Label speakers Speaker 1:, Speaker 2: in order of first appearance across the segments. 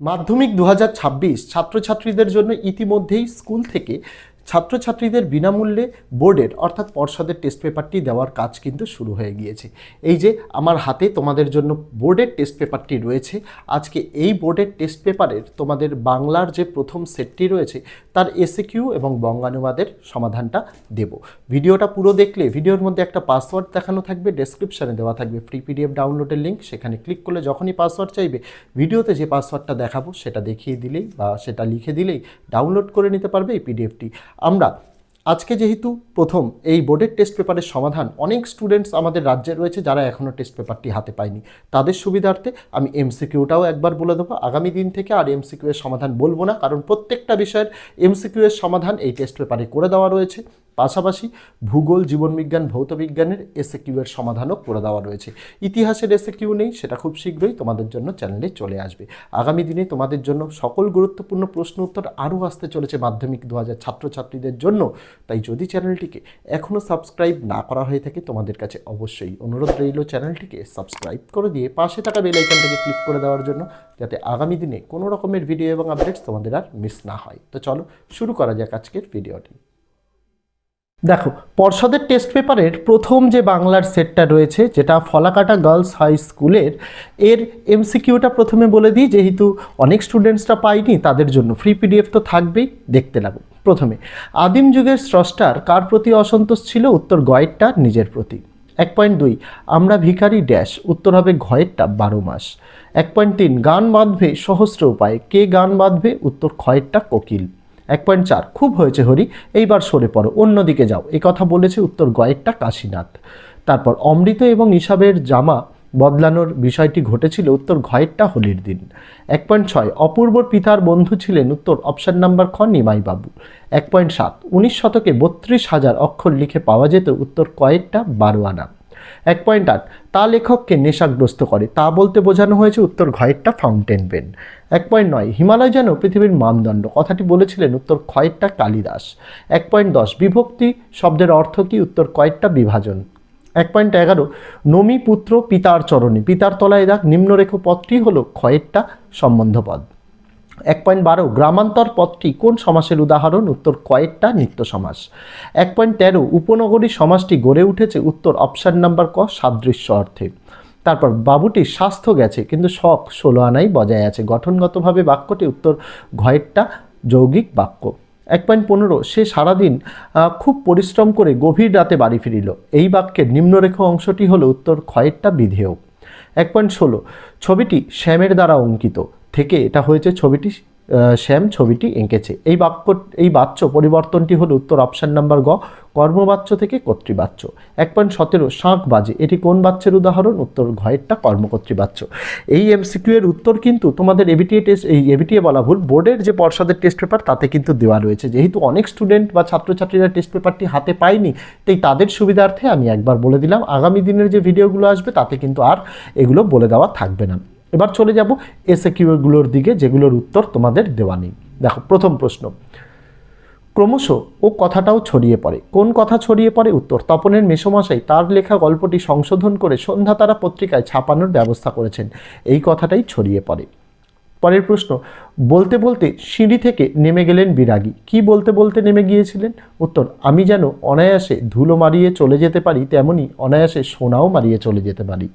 Speaker 1: মাধ্যমিক দু হাজার ছাব্বিশ ছাত্রছাত্রীদের জন্য ইতিমধ্যেই স্কুল থেকে ছাত্রছাত্রীদের বিনামূল্যে বোর্ডের অর্থাৎ পর্ষদের টেস্ট পেপারটি দেওয়ার কাজ কিন্তু শুরু হয়ে গিয়েছে। এই যে আমার হাতে তোমাদের জন্য বোর্ডের টেস্ট পেপারটি রয়েছে, আজকে এই বোর্ডের টেস্ট পেপারের তোমাদের বাংলার যে প্রথম সেটটি রয়েছে, তার এসএকিউ এবং বঙ্গানুবাদের সমাধানটা দেব। ভিডিওটা পুরো দেখলে, ভিডিওর মধ্যে একটা পাসওয়ার্ড দেখানো থাকবে ডেসক্রিপশানে দেওয়া থাকবে ফ্রি পিডিএফ ডাউনলোডের লিঙ্ক সেখানে ক্লিক করলে যখনই পাসওয়ার্ড চাইবে, ভিডিওতে যে পাসওয়ার্ডটা দেখাবো, সেটা দেখিয়ে দিলেই বা সেটা লিখে দিলেই ডাউনলোড করে নিতে পারবে এই পিডিএফটি আমরা, আজকে যেহেতু প্রথম এই বোর্ডের টেস্ট পেপারের সমাধান, অনেক স্টুডেন্টস আমাদের রাজ্যে রয়েছে যারা এখনও টেস্ট পেপারটি হাতে পায়নি। তাদের সুবিধার্থে আমি এমসিকিউটাও একবার বলে দেবো। আগামী দিন থেকে আর এমসিকিউ এর সমাধান বলব না, কারণ প্রত্যেকটা বিষয়ের এমসিকিউ এর সমাধান এই টেস্ট পেপারে করে দেওয়া রয়েছে। পাশাপাশি ভূগোল, জীবনবিজ্ঞান, ভৌতবিজ্ঞানের এসে কিউ এর সমাধানও করে দেওয়া রয়েছে। ইতিহাসের এসে কিউ নেই, সেটা খুব শীঘ্রই তোমাদের জন্য চ্যানেলে চলে আসবে। আগামী দিনে তোমাদের জন্য সকল গুরুত্বপূর্ণ প্রশ্ন উত্তর আরও আসতে চলেছে মাধ্যমিক দু হাজার ছাত্রছাত্রীদের জন্য। তাই যদি চ্যানেলটিকে এখনও সাবস্ক্রাইব না করা হয়ে থাকে, তোমাদের কাছে অবশ্যই অনুরোধ রইল চ্যানেলটিকে সাবস্ক্রাইব করে দিয়ে পাশে থাকা বেল আইকনটাকে ক্লিক করে দেওয়ার জন্য, যাতে আগামী দিনে কোনো রকমের ভিডিও এবং আপডেটস তোমাদের আর মিস না হয়। তো চলো শুরু করা যাক আজকের ভিডিওটি। দেখো, পর্ষদের টেস্ট পেপারের প্রথম যে বাংলার সেটটা রয়েছে, যেটা ফলাকাটা গার্লস হাই স্কুলের এর এমসিকিউটা প্রথমে বলে দিই, যেহেতু অনেক স্টুডেন্টসরা পায়নি, তাদের জন্য ফ্রি পিডিএফ তো থাকবেই, দেখতে লাগো। প্রথমে, আদিম যুগের স্রষ্টার কার প্রতি অসন্তোষ ছিল? উত্তর, গয়েরটা নিজের প্রতি। এক পয়েন্ট দুই, আমরা ভিখারি ড্যাশ উত্তর হবে ঘয়েরটা বারো মাস। এক পয়েন্ট তিন, গান বাঁধবে সহস্র উপায়। কে গান বাঁধবে? উত্তর ক্ষয়েরটা কোকিল। এক পয়েন্ট চার। খুব হয়েছে, হরি। এইবার সরে পড়ো, অন্যদিকে যাও। এই কথা বলেছে উত্তর গয়েরটা কাশীনাথ। তারপর অমৃত এবং ইসাবের জামা বদলানোর বিষয়টি ঘটেছিল উত্তর ঘয়েরটা হোলির দিন। এক পয়েন্ট ছয়, অপূর্বর পিতার বন্ধু ছিলেন উত্তর অপশন নাম্বার খ নিমাইবাবু। এক পয়েন্ট সাত, উনিশ শতকে বত্রিশ হাজার অক্ষর লিখে পাওয়া যেত উত্তর কয়েকটা বারো আনা এক পয়েন্ট আট। তা লেখককে নেশাগ্রস্ত করে। তা বলতে বোঝানো হয়েছে উত্তর ঘয়েরটা ফাউন্টেন পেন এক পয়েন্ট নয়, হিমালয় যেন পৃথিবীর মানদণ্ড। কথাটি বলেছিলেন উত্তর ক্ষয়েরটা কালিদাস। এক পয়েন্ট দশ, বিভক্তি শব্দের অর্থ কি? উত্তর কয়েকটা বিভাজন। এক পয়েন্ট এগারো, নমি পুত্র পিতার চরণে। পিতার তলায় দাগ নিম্নরেখ পদটি হলো ক্ষয়েরটা সম্বন্ধপদ। এক পয়েন্ট বারো, গ্রামান্তর পদটি কোন সমাসের উদাহরণ? উত্তর, কয়েকটা নিত্য সমাস। এক পয়েন্ট তেরো, উপনগরী সমাজটি গড়ে উঠেছে উত্তর অপশান নাম্বার ক, সাদৃশ্য অর্থে। তারপর, বাবুটির স্বাস্থ্য গেছে, কিন্তু শখ ষোলো আনাই বজায় আছে। গঠনগতভাবে বাক্যটি উত্তর ঘয়েরটা যৌগিক বাক্য। এক পয়েন্ট পনেরো, সে সারাদিন খুব পরিশ্রম করে গভীর রাতে বাড়ি ফিরিল। এই বাক্যের নিম্নরেখ অংশটি হলো উত্তর ক্ষয়েরটা বিধেয়। এক পয়েন্ট ষোলো, ছবিটি শ্যামের দ্বারা অঙ্কিত। থেকে এটা হয়েছে ছবিটি শ্যাম ছবিটি এঁকেছে। এই বাক্য, এই বাচ্য পরিবর্তনটি হলো উত্তর অপশান নাম্বার গ, কর্মবাচ্য থেকে কর্তৃবাচ্য। এক পয়েন্ট সতেরো, শাঁখ বাজে। এটি কোন বাচ্চের উদাহরণ? উত্তর ঘয়েরটা কর্মকর্তৃবাচ্য। এই এমসিকিউ এর উত্তর কিন্তু তোমাদের এবিটিএ টেস্ট এই এবিটিএ বলা ভুল, বোর্ডের যে পর্ষদের টেস্ট পেপার তাতে কিন্তু দেওয়া রয়েছে। যেহেতু অনেক স্টুডেন্ট বা ছাত্রছাত্রীরা টেস্ট পেপারটি হাতে পায়নি, তাই তাদের সুবিধার্থে আমি একবার বলে দিলাম, আগামী দিনের যে ভিডিওগুলো আসবে, তাতে কিন্তু আর এগুলো বলে দেওয়া থাকবে না। এবার চলে যাব এসে কিউগুলোর দিকে, যেগুলোর উত্তর তোমাদের দেওয়া নেই। দেখো, প্রথম প্রশ্ন। ক্রমশ ও কথাটাও ছড়িয়ে পড়ে। কোন কথা ছড়িয়ে পড়ে? উত্তর, তপনের মেসমশাই তার লেখা গল্পটি সংশোধন করে সন্ধ্যা তারা পত্রিকায় ছাপানোর ব্যবস্থা করেছেন। এই কথাটাই ছড়িয়ে পড়ে। পরের প্রশ্ন, বলতে বলতে সিঁড়ি থেকে নেমে গেলেন বিরাগী। কি বলতে বলতে নেমে গিয়েছিলেন? উত্তর, আমি যেন অনায়াসে ধুলো মারিয়ে চলে যেতে পারি, তেমনি অনায়াসে সোনাও মারিয়ে চলে যেতে পারি।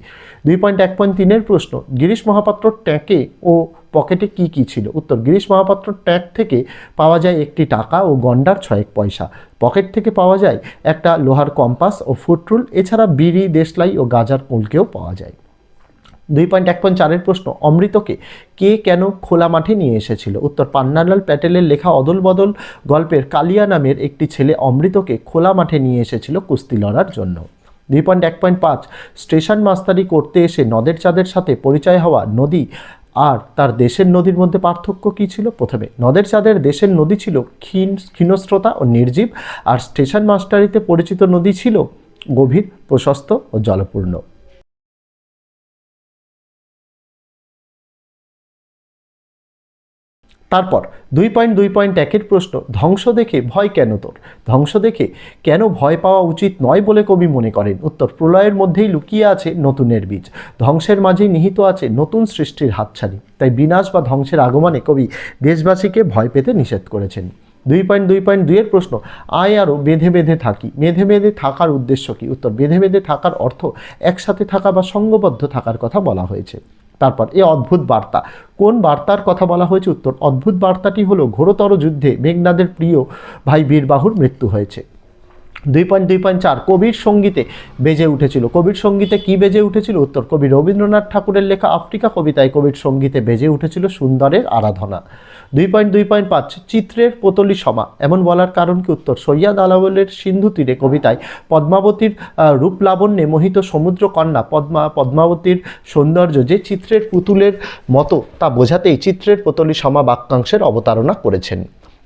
Speaker 1: দুই পয়েন্ট এক পয়েন্ট তিনের প্রশ্ন, গিরিশ মহাপাত্র ট্যাঁকে ও পকেটে কি কি ছিল? উত্তর, গিরিশ মহাপাত্র ট্যাগ থেকে পাওয়া যায় একটি টাকা ও গন্ডার ছয়েক পয়সা। পকেট থেকে পাওয়া যায় একটা লোহার কম্পাস ও ফুটরুল, এছাড়া বিড়ি, দেশলাই ও গাজার কুলকেও পাওয়া যায়। দুই পয়েন্ট এক পয়েন্ট চারের প্রশ্ন, অমৃতকে কে কেন খোলা মাঠে নিয়ে এসেছিল? উত্তর, পান্নালাল প্যাটেলের লেখা অদল বদল গল্পের কালিয়া নামের একটি ছেলে অমৃতকে খোলা মাঠে নিয়ে এসেছিল কুস্তি লড়ার জন্য। দুই পয়েন্ট এক পয়েন্ট পাঁচ, স্টেশন মাস্তারি করতে এসে নদের চাঁদের সাথে পরিচয় হওয়া নদী আর তার দেশের নদীর মধ্যে পার্থক্য কী ছিল? প্রথমে, নদের চাঁদের দেশের নদী ছিল ক্ষীণ, ক্ষীণস্রোতা ও নির্জীব, আর স্টেশন মাস্টারিতে পরিচিত নদী ছিল গভীর, প্রশস্ত ও জলপূর্ণ। তারপর দুই পয়েন্ট দুই পয়েন্ট একের প্রশ্ন, ধ্বংস দেখে ভয় কেন তোর? ধ্বংস দেখে কেন ভয় পাওয়া উচিত নয় বলে কবি মনে করেন। উত্তর, প্রলয়ের মধ্যেই লুকিয়ে আছে নতুনের বীজ। ধ্বংসের মাঝেই নিহিত আছে নতুন সৃষ্টির হাতছানি। তাই বিনাশ বা ধ্বংসের আগমনে কবি দেশবাসীকে ভয় পেতে নিষেধ করেছেন। দুই পয়েন্ট দুই পয়েন্ট দুইয়ের প্রশ্ন, আয় আরও বেঁধে বেঁধে থাকি। বেঁধে বেঁধে থাকার উদ্দেশ্য কী? উত্তর, বেঁধে বেঁধে থাকার অর্থ একসাথে থাকা বা সঙ্গবদ্ধ থাকার কথা বলা হয়েছে। তারপর, এ অদ্ভুত বার্তা। কোন বার্তার কথা বলা হয়েছে? উত্তর, অদ্ভুত বার্তাটি হলো, ঘোরতর যুদ্ধে মেঘনাদের প্রিয় ভাই বীরবাহুর মৃত্যু হয়েছে। দুই পয়েন্ট দুই পয়েন্ট চার। কবির সঙ্গীতে বেজে উঠেছিল। কবির সঙ্গীতে কি বেজে উঠেছিল? উত্তর, কবি রবীন্দ্রনাথ ঠাকুরের লেখা আফ্রিকা কবিতায় কবির সঙ্গীতে বেজে উঠেছিল সুন্দরের আরাধনা। দুই পয়েন্ট দুই পয়েন্ট পাঁচ, চিত্রের পোতলি সমা। এমন বলার কারণ কি উত্তর? সৈয়াদ আলাওলের সিন্ধু তীরে কবিতায় পদ্মাবতীর রূপ লাবণ্যে মোহিত সমুদ্র কন্যা পদ্মা, পদ্মাবতীর সৌন্দর্য যে চিত্রের পুতুলের মতো তা বোঝাতেই চিত্রের পোতলি সমা বাক্যাংশের অবতারণা করেছেন।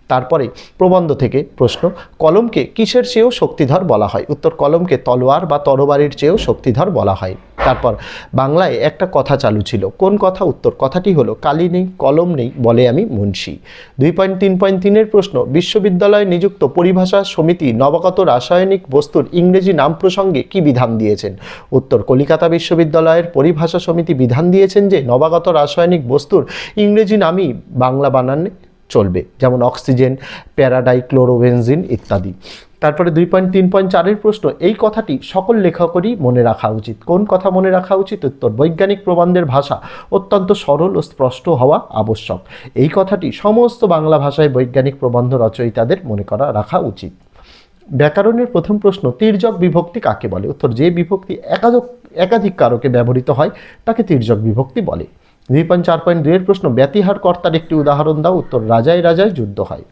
Speaker 1: তারপরে প্রবন্ধ থেকে প্রশ্ন, কলমকে কিসের চেয়েও শক্তিধর বলা হয়? উত্তর, কলমকে তলোয়ার বা তরবারির চেয়েও শক্তিধর বলা হয়। তারপর, বাংলায় একটা কথা চালু ছিল। কোন কথা? উত্তর, কথাটি হলো, কালি নেই, কলম নেই বলে আমি মুন্সি। দুই পয়েন্ট, তিন পয়েন্ট, তিনের প্রশ্ন, বিশ্ববিদ্যালয়ে নিযুক্ত পরিভাষা সমিতি নবাগত রাসায়নিক বস্তুর ইংরেজি নাম প্রসঙ্গে কি বিধান দিয়েছেন? উত্তর, কলিকাতা বিশ্ববিদ্যালয়ের পরিভাষা সমিতি বিধান দিয়েছেন যে, নবাগত রাসায়নিক বস্তুর ইংরেজি নামই বাংলা বানানে চলবে, যেমন অক্সিজেন প্যারাডাই ক্লোরোভেনজিন ইত্যাদি। তারপরে দুই পয়েন্ট, তিন পয়েন্ট চারের প্রশ্ন, এই কথাটি সকল লেখকেরই মনে রাখা উচিত। কোন কথা মনে রাখা উচিত? উত্তর, বৈজ্ঞানিক প্রবন্ধের ভাষা অত্যন্ত সরল ও স্পষ্ট হওয়া আবশ্যক। এই কথাটি সমস্ত বাংলা ভাষায় বৈজ্ঞানিক প্রবন্ধ রচয়িতাদের মনে করা, রাখা উচিত। ব্যাকরণের প্রথম প্রশ্ন, তির্যক বিভক্তি কাকে বলে? উত্তর, যে বিভক্তি একাধিক একাধিক কারকে ব্যবহৃত হয়, তাকে তির্যক বিভক্তি বলে। দুই পয়েন্ট চার পয়েন্ট দুইয়ের প্রশ্ন ব্যতিহার কর্তার একটি উদাহরণ দাও, উত্তর রাজায় রাজায় যুদ্ধ হয়।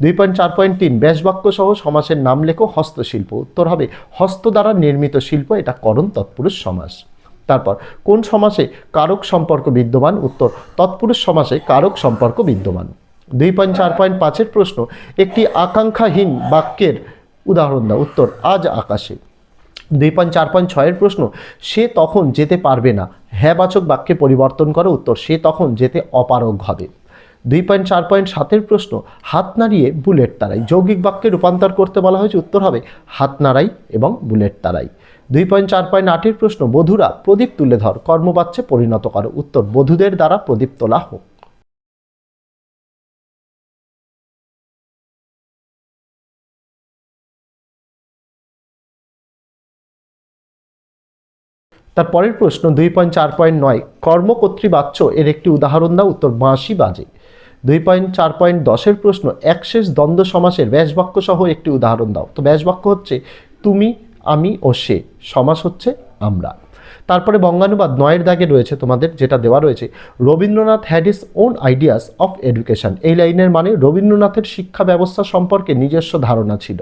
Speaker 1: দুই পয়েন্ট চার পয়েন্ট তিন ব্যাসবাক্য সহ সমাসের নাম লেখো হস্তশিল্প, উত্তর হবে হস্ত দ্বারা নির্মিত শিল্প, এটা করণ তৎপুরুষ সমাস। তারপর, কোন সমাসে কারক সম্পর্ক বিদ্যমান, উত্তর তৎপুরুষ সমাসে কারক সম্পর্ক বিদ্যমান। দুই পয়েন্ট চার পয়েন্ট পাঁচের প্রশ্ন, একটি আকাঙ্ক্ষাহীন বাক্যের উদাহরণ দাও, উত্তর আজ আকাশে। দুই পয়েন্ট চার পয়েন্ট ছয়ের প্রশ্ন, সে তখন যেতে পারবে না। হ্যাঁবাচক বাক্যে পরিবর্তন করো উত্তর, সে তখন যেতে অপারগ হবে। দুই পয়েন্ট চার পয়েন্ট সাতের প্রশ্ন, হাত নাড়িয়ে বুলেট তারাই যৌগিক বাক্যে রূপান্তর করতে বলা হয়েছে উত্তর হবে, হাত নাড়াই এবং বুলেট তারাই দুই পয়েন্ট চার পয়েন্ট আটের প্রশ্ন, বধুরা প্রদীপ তুলে ধর কর্মবাচ্যে পরিণত করো। উত্তর, বধূদের দ্বারা প্রদীপ তোলা হোক। তার পরের প্রশ্ন, দুই পয়েন্ট চার পয়েন্ট নয় কর্মকর্তৃবাচ্য এর একটি উদাহরণ দাও, উত্তর বাঁশি বাজে। দুই পয়েন্ট চার পয়েন্ট দশের প্রশ্ন, একশেষ দ্বন্দ্ব সমাসের ব্যাসবাক্য সহ একটি উদাহরণ দাও। তো ব্যাসবাক্য হচ্ছে, তুমি, আমি ও সে, সমাস হচ্ছে আমরা। তারপরে বঙ্গানুবাদ নয়ের দাগে রয়েছে তোমাদের যেটা দেওয়া রয়েছে, Rabindranath had his own ideas of education এই লাইনের মানে রবীন্দ্রনাথের শিক্ষা ব্যবস্থা সম্পর্কে নিজস্ব ধারণা ছিল।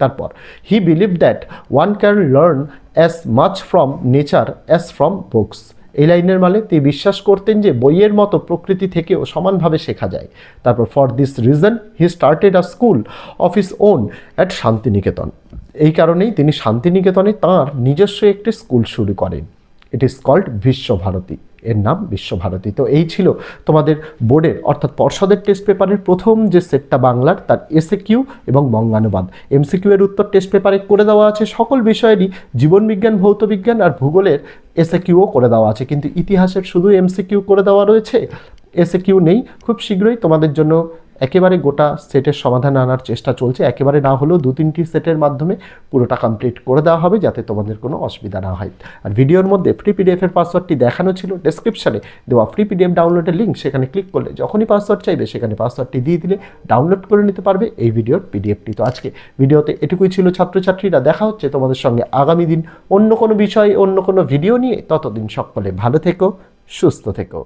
Speaker 1: তারপর he believe that one can learn as much from nature as from books এই লাইনের মানে তিনি বিশ্বাস করতেন যে বইয়ের মতো প্রকৃতি থেকেও সমানভাবে শেখা যায়। তারপর for this reason he started a school of his own at Shantiniketan. এই কারণেই তিনি শান্তিনিকেতনে তাঁর নিজস্ব একটি স্কুল শুরু করেন। ইট ইজ কল্ড বিশ্বভারতী এর নাম বিশ্বভারতী তো এই ছিল তোমাদের বোর্ডের, অর্থাৎ পর্ষদের টেস্ট পেপারের প্রথম যে সেটটা বাংলার, তার এসএ কিউ এবং বঙ্গানুবাদ। এমসিকিউ এর উত্তর টেস্ট পেপারে করে দেওয়া আছে সকল বিষয়েরই জীবনবিজ্ঞান ভৌতবিজ্ঞান আর ভূগোলের এসএ কিউও করে দেওয়া আছে। কিন্তু ইতিহাসের শুধু এমসিকিউ করে দেওয়া রয়েছে এসএ কিউ নেই। খুব শীঘ্রই তোমাদের জন্য একেবারে গোটা সেটের সমাধান আনার চেষ্টা চলছে। একেবারে না হলেও দু তিনটি সেটের মাধ্যমে পুরোটা কমপ্লিট করে দেওয়া হবে যাতে তোমাদের কোনো অসুবিধা না হয়। আর ভিডিওর মধ্যে ফ্রি পিডিএফের পাসওয়ার্ডটি দেখানো ছিল ডেসক্রিপশানে দেওয়া ফ্রি পিডিএফ ডাউনলোডের লিঙ্ক সেখানে ক্লিক করলে যখনই পাসওয়ার্ড চাইবে সেখানে পাসওয়ার্ডটি দিয়ে দিলে ডাউনলোড করে নিতে পারবে এই ভিডিওর পিডিএফটি তো আজকে ভিডিওতে এটুকুই ছিল ছাত্রছাত্রীরা, দেখা হচ্ছে তোমাদের সঙ্গে আগামী দিন অন্য কোনো বিষয়ে, অন্য কোনো ভিডিও নিয়ে। ততদিন সকলে ভালো থেকো, সুস্থ থেকো।